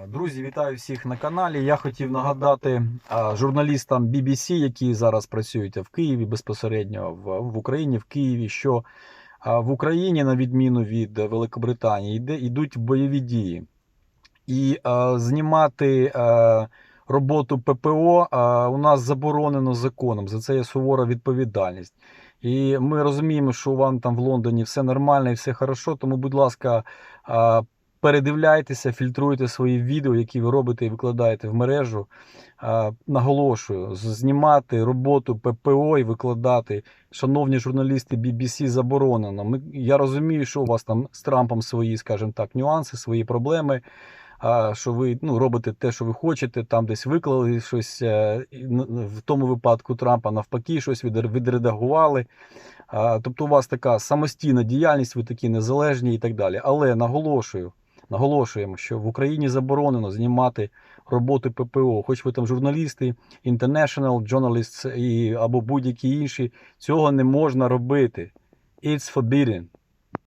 Е, Друзі, вітаю всіх на каналі. Я хотів нагадати журналістам BBC, які зараз працюють в Києві безпосередньо в, Україні, в Києві, що в Україні, на відміну від Великобританії, йдуть бойові дії. І знімати роботу ППО у нас заборонено законом. За це є сувора відповідальність. І ми розуміємо, що вам там в Лондоні все нормально і все хорошо, тому, будь ласка, а, передивляйтеся, фільтруйте свої відео, які ви робите і викладаєте в мережу. Наголошую, знімати роботу ППО і викладати. Шановні журналісти BBC, заборонено. Я розумію, що у вас там з Трампом свої, скажімо так, нюанси, свої проблеми. Що ви ну, робите те, що ви хочете, там десь виклали щось е, в тому випадку Трампа навпаки щось відредагували. Тобто у вас така самостійна діяльність, ви такі незалежні і так далі. Але наголошую, наголошуємо, що в Україні заборонено знімати роботи ППО, хоч ви там журналісти, international journalists і, або будь-які інші, цього не можна робити. It's forbidden.